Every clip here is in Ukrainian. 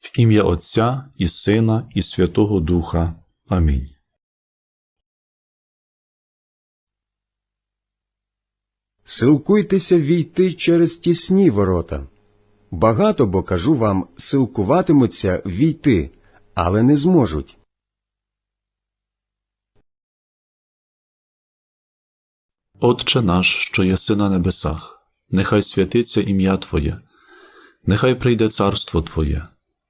В ім'я Отця і Сина, і Святого Духа. Амінь. Силкуйтеся війти через тісні ворота. Багато, бо кажу вам, силкуватимуться війти, але не зможуть. Отче наш, що єси на небесах, нехай святиться ім'я Твоє, нехай прийде царство Твоє,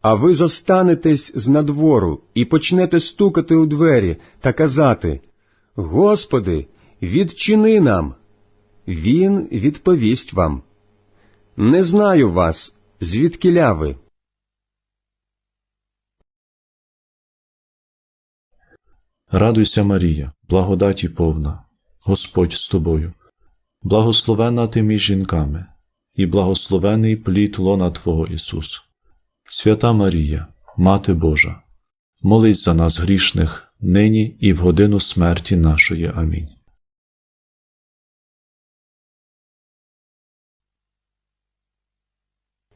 а ви зостанетесь з надвору і почнете стукати у двері та казати Господи, відчини нам. Він відповість вам. Не знаю вас, звідкиля ви. Радуйся, Марія, благодаті повна, Господь з тобою, благословена ти між жінками, і благословений плід лона Твого Ісус. Свята Марія, Мати Божа, молись за нас грішних, нині і в годину смерті нашої. Амінь.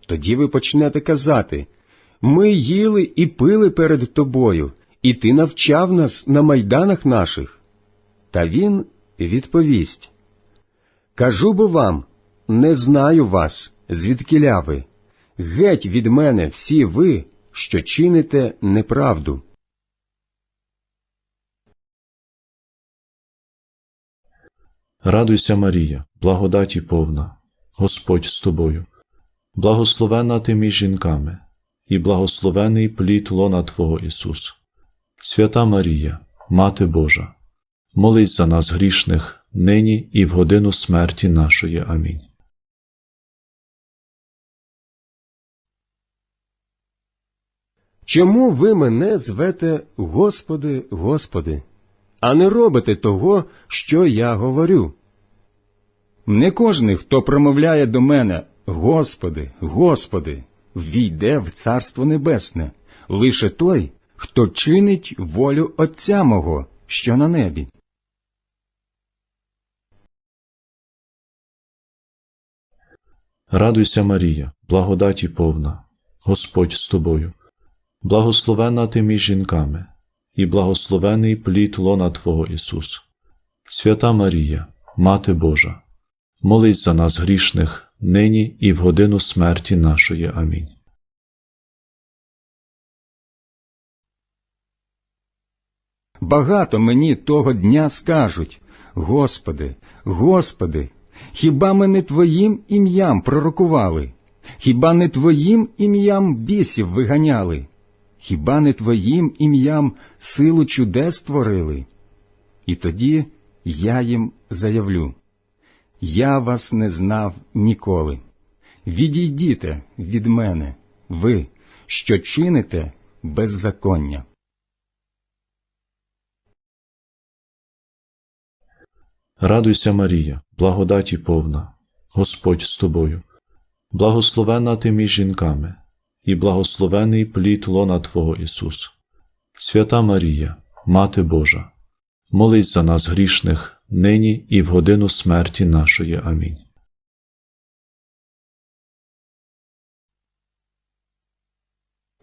Тоді ви почнете казати Ми їли і пили перед тобою, і ти навчав нас на майданах наших. Та він відповість Кажу бо вам, не знаю вас, звідкиля ви. Геть від мене всі ви, що чините неправду. Радуйся, Марія, благодаті повна, Господь з тобою, благословена ти між жінками, і благословений плід лона Твого Ісус. Свята Марія, Мати Божа, молись за нас грішних, нині і в годину смерті нашої. Амінь. Чому ви мене звете Господи, Господи, а не робите того, що я говорю? Не кожний, хто промовляє до мене Господи, Господи, війде в Царство Небесне, лише той, хто чинить волю Отця мого, що на небі. Радуйся, Марія, благодаті повна, Господь з тобою, благословена ти між жінками, і благословений плід лона Твого Ісус. Свята Марія, Мати Божа, молись за нас грішних, нині і в годину смерті нашої. Амінь. Багато мені того дня скажуть, Господи, Господи, хіба ми не Твоїм ім'ям пророкували? Хіба не Твоїм ім'ям бісів виганяли? Хіба не Твоїм ім'ям силу чудес творили? І тоді я їм заявлю, я вас не знав ніколи. Відійдіте від мене, ви, що чините беззаконня. Радуйся, Марія, благодаті повна, Господь з тобою, благословена ти між жінками, і благословений плід лона Твого Ісус. Свята Марія, Мати Божа, молись за нас грішних, нині і в годину смерті нашої. Амінь.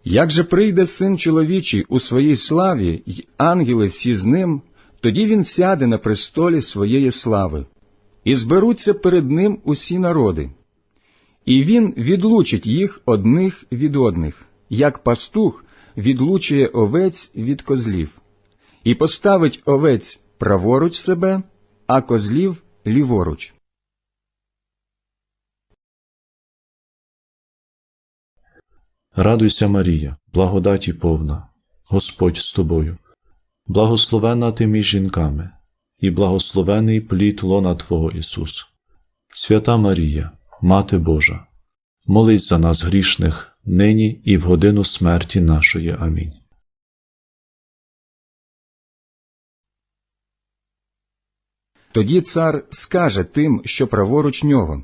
Як же прийде син чоловічий у своїй славі, й ангели всі з ним, тоді він сяде на престолі своєї слави, і зберуться перед ним усі народи. І він відлучить їх одних від одних, як пастух відлучує овець від козлів, і поставить овець праворуч себе, а козлів ліворуч. Радуйся, Марія, благодаті повна, Господь з тобою, благословена ти між жінками, і благословений плід лона Твого Ісус. Свята Марія, Мати Божа, молись за нас грішних, нині і в годину смерті нашої. Амінь. Тоді цар скаже тим, що праворуч нього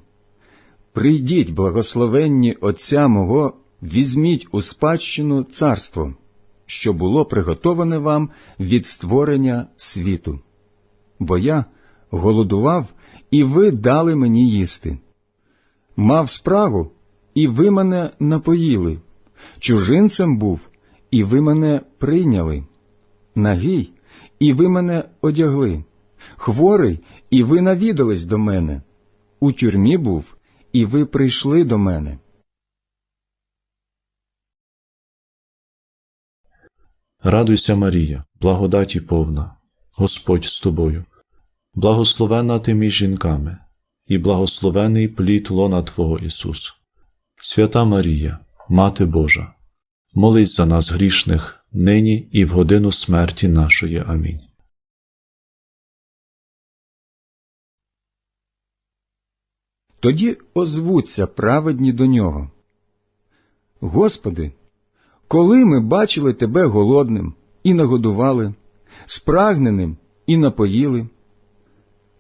Прийдіть, благословенні Отця мого, візьміть у спадщину царство, що було приготоване вам від створення світу. Бо я голодував, і ви дали мені їсти. Мав спрагу, і ви мене напоїли. Чужинцем був, і ви мене прийняли. Нагий, і ви мене одягли. Хворий, і ви навідались до мене. У тюрмі був, і ви прийшли до мене. Радуйся, Марія, благодаті повна, Господь з тобою, благословена ти між жінками, і благословений плід лона Твого Ісус. Свята Марія, Мати Божа, молись за нас грішних, нині і в годину смерті нашої. Амінь. Тоді озвуться праведні до нього. Господи, коли ми бачили Тебе голодним і нагодували, спрагненим і напоїли,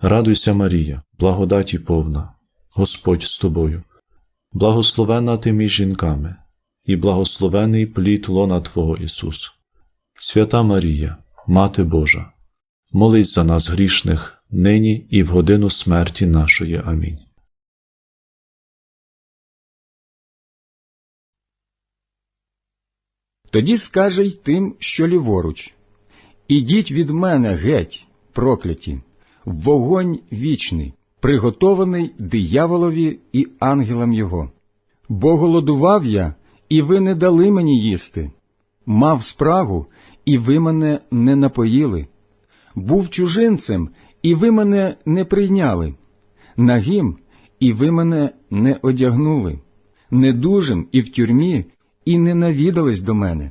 Радуйся, Марія, благодаті повна, Господь з тобою, благословена ти між жінками, і благословений плід лона Твого Ісус. Свята Марія, Мати Божа, молись за нас грішних, нині і в годину смерті нашої. Амінь. Тоді скаже й тим, що ліворуч Ідіть від мене геть, прокляті, вогонь вічний, приготований дияволові і ангелам його. Бо голодував я, і ви не дали мені їсти, мав спрагу, і ви мене не напоїли, був чужинцем, і ви мене не прийняли, нагим, і ви мене не одягнули, недужим і в тюрмі, і не навідались до мене.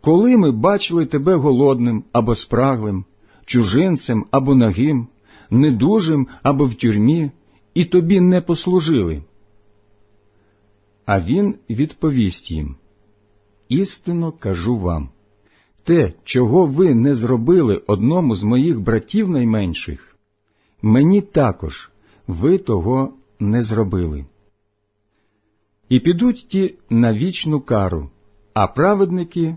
коли ми бачили Тебе голодним або спраглим, чужинцем або нагим, недужим або в тюрмі, і Тобі не послужили. А він відповість їм, Істинно кажу вам, те, чого ви не зробили одному з моїх братів найменших, мені також ви того не зробили. І підуть ті на вічну кару, а праведники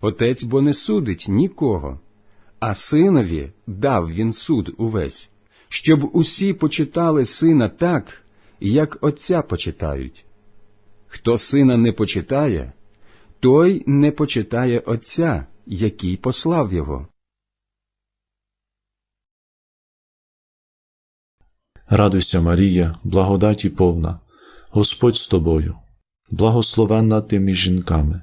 Отець бо не судить нікого, а синові дав він суд увесь, щоб усі почитали сина так, як отця почитають. Хто сина не почитає, той не почитає отця, який послав його. Радуйся, Марія, благодаті повна, Господь з тобою, благословенна ти між жінками,